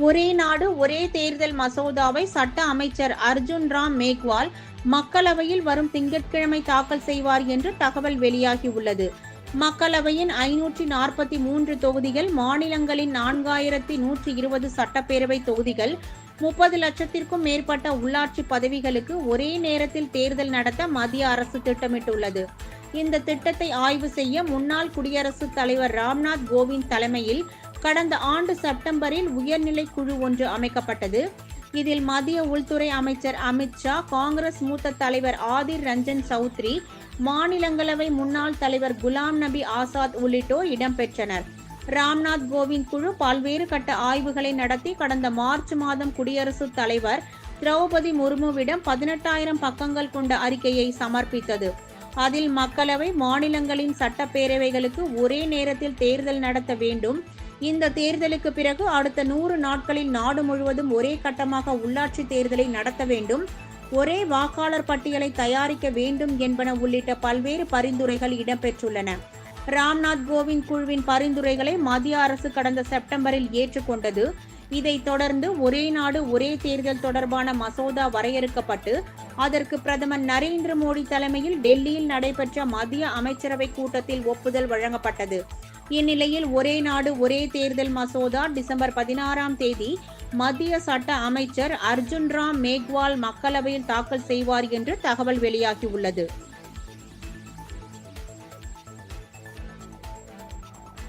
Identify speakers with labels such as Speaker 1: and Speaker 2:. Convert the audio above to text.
Speaker 1: ஒரே நாடு ஒரே தேர்தல் மசோதாவை சட்ட அமைச்சர் அர்ஜுன் ராம் மேக்வால் மக்களவையில் வரும் திங்கட்கிழமை தாக்கல் செய்வார் என்று தகவல் வெளியாகியுள்ளது. மக்களவையின் ஐநூற்றி நாற்பத்தி மூன்று தொகுதிகள் மாநிலங்களின் நான்காயிரத்தி நூற்றி இருபது சட்டப்பேரவை தொகுதிகள் முப்பது லட்சத்திற்கும் மேற்பட்ட உள்ளாட்சி பதவிகளுக்கு ஒரே நேரத்தில் தேர்தல் நடத்த மத்திய அரசு திட்டமிட்டுள்ளது. இந்த திட்டத்தை ஆய்வு செய்ய முன்னாள் குடியரசுத் தலைவர் ராம்நாத் கோவிந்த் தலைமையில் கடந்த ஆண்டு செப்டம்பரில் உயர்நிலை குழு ஒன்று அமைக்கப்பட்டது. இதில் மத்திய உள்துறை அமைச்சர் அமித்ஷா காங்கிரஸ் மூத்த தலைவர் ஆதிர் ரஞ்சன் சௌத்ரி மாநிலங்களவை முன்னாள் தலைவர் குலாம் நபி ஆசாத் உள்ளிட்டோர் இடம்பெற்றனர். ராம்நாத் கோவிந்த் குழு பல்வேறு கட்ட ஆய்வுகளை நடத்தி கடந்த மார்ச் மாதம் குடியரசுத் தலைவர் திரௌபதி முர்முவிடம் பதினெட்டாயிரம் பக்கங்கள் கொண்ட அறிக்கையை சமர்ப்பித்தது. அதில் மக்களவை மாநிலங்களின் சட்டப்பேரவைகளுக்கு ஒரே நேரத்தில் தேர்தல் நடத்த வேண்டும் இந்த தேர்தலுக்கு பிறகு அடுத்த நூறு நாட்களில் நாடு முழுவதும் ஒரே கட்டமாக உள்ளாட்சி தேர்தலை நடத்த வேண்டும். ஒரே வாக்காளர் பட்டியலை தயாரிக்க வேண்டும் என்பன உள்ளிட்ட பல்வேறு பரிந்துரைகள் இடம்பெற்றுள்ளன. ராம்நாத் கோவிந்த் குழுவின் பரிந்துரைகளை மத்திய அரசு கடந்த செப்டம்பரில் ஏற்றுக்கொண்டது. இதைத் தொடர்ந்து ஒரே நாடு ஒரே தேர்தல் தொடர்பான மசோதா வரையறுக்கப்பட்டு அதற்கு பிரதமர் நரேந்திர மோடி தலைமையில் டெல்லியில் நடைபெற்ற மத்திய அமைச்சரவை கூட்டத்தில் ஒப்புதல் வழங்கப்பட்டது. இந்நிலையில் ஒரே நாடு ஒரே தேர்தல் மசோதா டிசம்பர் பதினாறாம் தேதி மத்திய சட்ட அமைச்சர் அர்ஜுன் ராம் மேக்வால் மக்களவையில் தாக்கல் செய்வார் என்று தகவல் வெளியாகியுள்ளது.